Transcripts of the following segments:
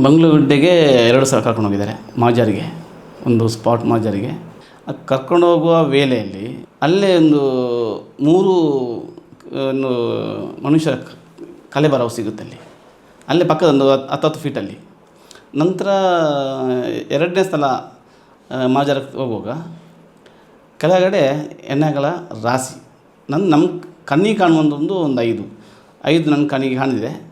ಮಂಗಳೂರುಡ್ಡೆಗೆ ಎರಡು ಸಲ ಕರ್ಕೊಂಡು ಹೋಗಿದ್ದಾರೆ, ಮಾಜರಿಗೆ. ಒಂದು ಸ್ಪಾಟ್ ಮಾಜರಿಗೆ. ಕರ್ಕೊಂಡು ಹೋಗುವ ವೇಳೆಯಲ್ಲಿ ಅಲ್ಲೇ ಒಂದು ಮೂರು, ಒಂದು ಮನುಷ್ಯರ ಕ- ಕಲೆಬರವು ಸಿಗುತ್ತೆ ಅಲ್ಲಿ. ಅಲ್ಲೇ ಪಕ್ಕದ ಒಂದು ಹತ್ತು ಹತ್ತು ಫೀಟಲ್ಲಿ. ನಂತರ ಎರಡನೇ ಸಲ ಮಾಜಾರಕ್ಕೆ ಹೋಗುವಾಗ ಕೆಳಗಡೆ ಎಣ್ಣೆಗಳ ರಾಶಿ. ನನ್ನ ನಮ್ಮ ಕಣ್ಣಿಗೆ ಕಾಣುವಂಥದ್ದು ಒಂದು ಐದು. ಐದು ನನ್ನ ಕಣ್ಣಿಗೆ ಕಾಣಿದೆ.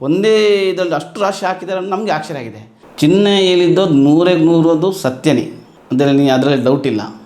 ಒಂದೇ ಇದರಲ್ಲಿ ಅಷ್ಟು ರಾಶಿ ಹಾಕಿದ್ದಾರೆ ನಮಗೆ ಆಶ್ಚರ್ಯ ಆಗಿದೆ. ಚಿನ್ನ ಹೇಳಿದ್ದು ನೂರಕ್ಕೆ ನೂರದು ಸತ್ಯನೇ. ಅದರಲ್ಲಿ ಅದರಲ್ಲಿ ಡೌಟ್ ಇಲ್ಲ.